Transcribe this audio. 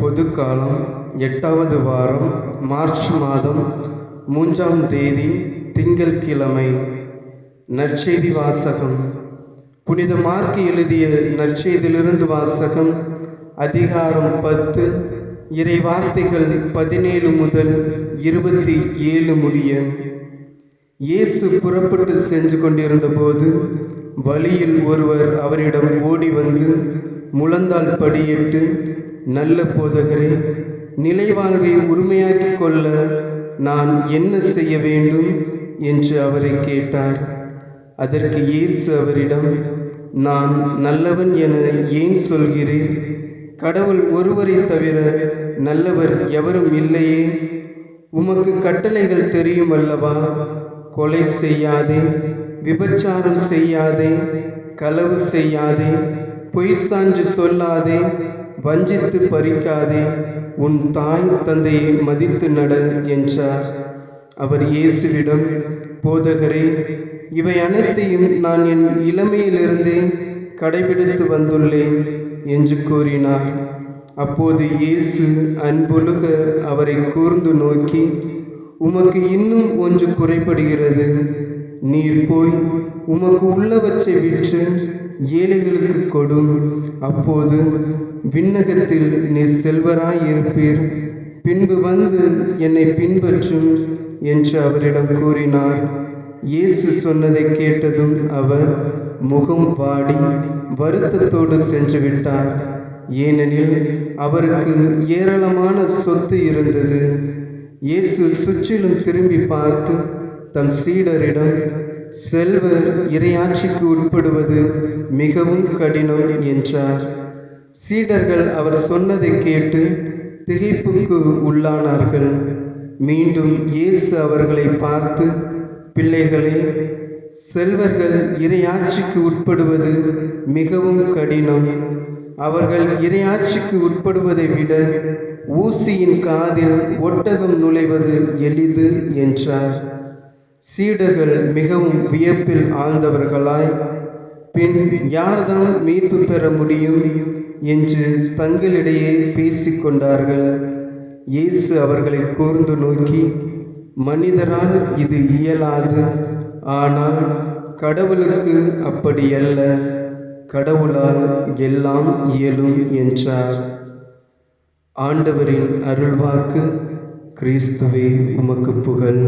பொதுக்காலம் எட்டாவது வாரம் மார்ச் மாதம் மூன்றாம் தேதி திங்கட்கிழமை நற்செய்தி வாசகம். புனித மார்க் எழுதிய நற்செய்தியிலிருந்து வாசகம் அதிகாரம் பத்து இறை வார்த்தைகள் பதினேழு முதல் இருபத்தி ஏழு முடிய. இயேசு புறப்பட்டு சென்று கொண்டிருந்தபோது வழியில் ஒருவர் அவரிடம் ஓடி வந்து முழந்தால் படியிட்டு நல்ல போதகரே நிலைவாழ்வை உரிமையாக்கிக் கொள்ள நான் என்ன செய்ய வேண்டும் என்று அவரை கேட்டார். அதற்கு இயேசு அவரிடம் நான் நல்லவன் என ஏன் சொல்கிறேன்? கடவுள் ஒருவரை தவிர நல்லவர் எவரும் இல்லையே. உமக்கு கட்டளைகள் தெரியும் அல்லவா? கொலை செய்யாதே விபச்சாரம் செய்யாதே களவு செய்யாதே பொய் சான்று சொல்லாதே வஞ்சித்து பறிக்காதே உன் தாய் தந்தையை மதித்து நட என்றார். அவர் இயேசுவிடம் போதகரே இவை அனைத்தையும் நான் என் இளமையிலிருந்தே கடைபிடித்து வந்துள்ளேன் என்று கூறினார் அப்போது இயேசு அன்புலுக அவரை கூர்ந்து நோக்கி உமக்கு இன்னும் ஒன்று குறைபடுகிறது. நீர் போய் உமக்கு உள்ளவற்றை விற்று ஏழைகளுக்கு கொடும். அப்போது விண்ணகத்தில் நீர் செல்வராய் இருப்பீர் பின்பு வந்து என்னை பின்பற்றும் என்று அவரிடம் கூறினார். இயேசு சொன்னதை கேட்டதும் அவர் முகம் பாடி வருத்தத்தோடு சென்று விட்டார் ஏனெனில் அவருக்கு ஏராளமான சொத்து இருந்தது. இயேசு சுற்றிலும் திரும்பி பார்த்து தம் சீடரிடம் செல்வர் இரையாட்சிக்கு உட்படுவது மிகவும் கடினம் என்றார். சீடர்கள் அவர் சொன்னதை கேட்டு திகைப்புக்கு உள்ளானார்கள். மீண்டும் இயேசு அவர்களை பார்த்து பிள்ளைகளே செல்வர்கள் இறையாட்சிக்கு உட்படுவது மிகவும் கடினம். அவர்கள் இரையாட்சிக்கு உட்படுவதை விட ஊசியின் காதில் ஒட்டகம் நுழைவது எளிது என்றார். சீடர்கள் மிகவும் வியப்பில் ஆழ்ந்தவர்களாய் பின் யார்தான் மீட்பு பெற முடியும் என்று தங்களிடையே பேசிக்கொண்டார்கள். இயேசு அவர்களை கூர்ந்து நோக்கி மனிதரால் இது இயலாது ஆனால் கடவுளுக்கு அப்படியல்ல கடவுளால் எல்லாம் இயலும் என்றார். ஆண்டவரின் அருள்வாக்கு கிறிஸ்துவே உமக்கு புகழ்.